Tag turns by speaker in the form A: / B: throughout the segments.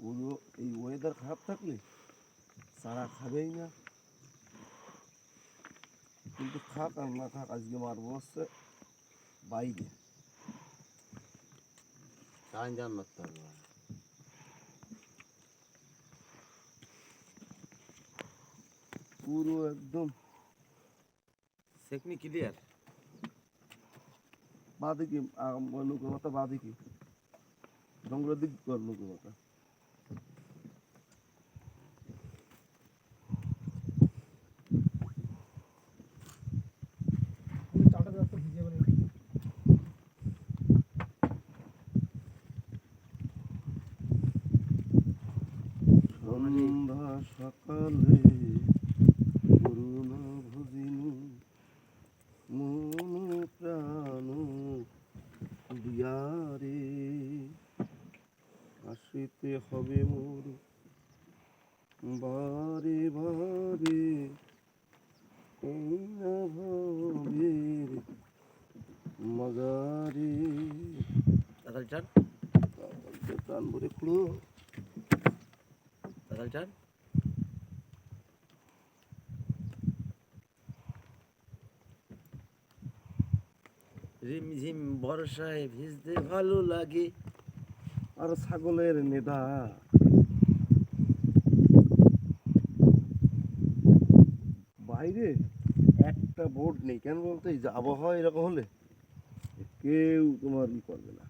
A: পুরো এই ওয়েদার খারাপ থাকলে সারা খাবেই না। কিন্তু খাক আর না খাক আজকে মারবো হচ্ছে বাইরে।
B: সারান মারতে হবে।
A: পুরো একদম।
B: সেকনি ক্লিয়ার
A: বাদিকে মাথা বাদিকে জঙ্গলের দিক কর নৌকো মাথা সন্ধ্যা সকালে করুণা ভজিনু মন প্রাণ দিয়ারে আসিতে হবে মোর বারে বারে এই না ভবের মগারে।
B: চান।
A: ভরে খুঁড়ো।
B: চান রিমঝিম বর্ষায় ভিজতে ভালো লাগে।
A: আর ছাগলের নেদা। বাইরে একটা বোর্ড নেই, কেন বলতো? এই যে আবহাওয়া এরকম হলে কেউ তোমার ই করবে না।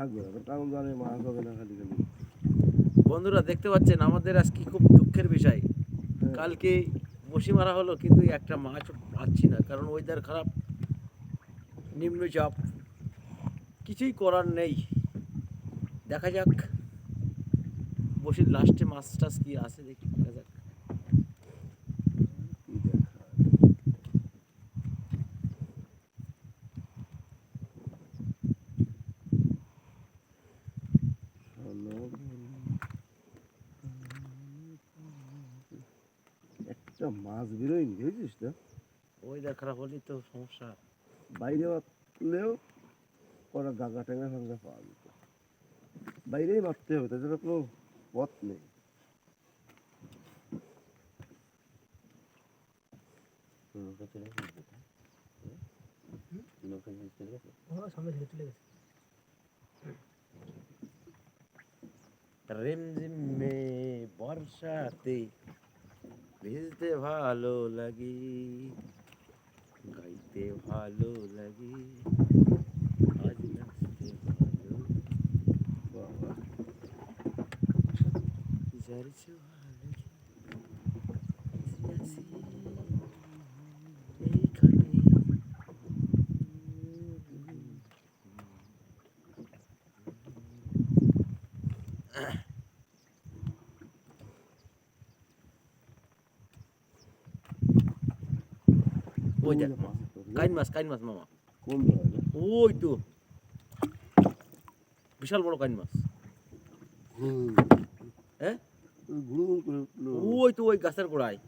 A: থাকবে না তার কারণ মাছ হবে না খালি খালি।
B: বন্ধুরা দেখতে পাচ্ছেন আমাদের আজকে খুব দুঃখের বিষয়।
A: হ্যাঁ,
B: কালকে বসি মারা হলো কিন্তু একটা মাছ পাচ্ছি না কারণ ওয়েদার খারাপ নিম্নচাপ কিছুই করার নেই। দেখা যাক বসির লাস্টে মাছ টাছ কি আছে দেখি দেখা যাক
A: কি দেখা একটা মাছ বেরোয়নি বুঝছিস তো
B: ওয়েদার খারাপ হলেই তো সমস্যা
A: বাইরে মারলেও করা গাগা ট্যাঙ্গা ফাঙ্গা পাওয়া যেত বাইরেই মারতে হবে তাছাড়া কোনো পথ নেই
B: নৌকা চলে গেছে নৌকা চলে গেছে
C: সামনে ছেড়ে চলে গেছে
B: রিমঝিমে বর্ষাতে ভিজতে ভালো লাগে গাইতে ভালো লাগে আজ নাচতে ভালো
A: বাবা
B: যার ভালো আসি এইখানে ওই দেখ। কাইন মাছ কাইন মাছ মামা ওই তো বিশাল বড় কাইন মাছ হ্যাঁ। ওই তো ওই গাছের গোড়ায়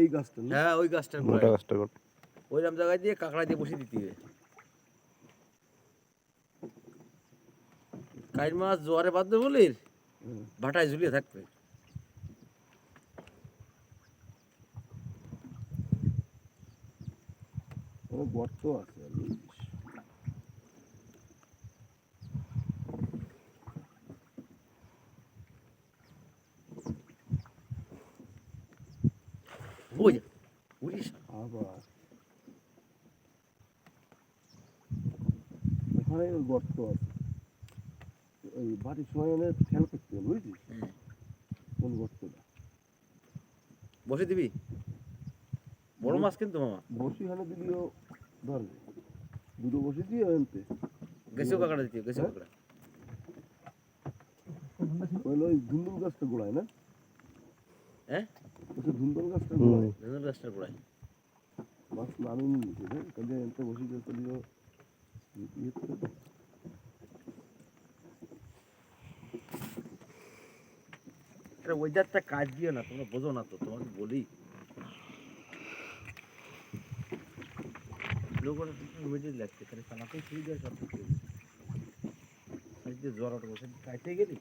A: এই গাছটা
B: হ্যাঁ ওই গাছটার গোড়ায়
D: গাছটা
B: ওইরকম জায়গায় দিয়ে কাঁকড়া দিয়ে বসে দিতে হবে কাইন মাছ জোয়ারে বাঁধবে বলির। ভাটায় ঝুলিয়ে থাকবে
A: কোনো গর্ত আছে আবার। এখানে গর্ত আছে। ওই বাড়ির সময় খেয়াল করতে হবে বুঝছিস?
B: হুম।
A: কোন গর্তটা?
B: বসে দিবি? বড় মাছ কিন্তু মামা।
A: বসি হানে দিলেও ধরবে। দুটো বসি দিয়ে আনতে।
B: গেছেও কাঁকড়া দিতে হবে, গেছেও কাঁকড়া।
A: ওই ওই ধুন্দুল গাছটা গোড়ায় না?
B: হ্যাঁ?
A: ওই ধুন্দুল গাছটা। গোড়ায়।
B: ধনুর গাছটার গোড়ায়।
A: মাছ নামিয়ে নিয়েছে হ্যাঁ? কাজে এনতে বসি দিয়ে চলিও ইয়ে করে
B: এটা ওয়েদারটা কাজ দিও না তোমরা বোঝো না তো তোমাকে বলি। লাগছে জ্বর ওঠে বসে কাটতে গেলি?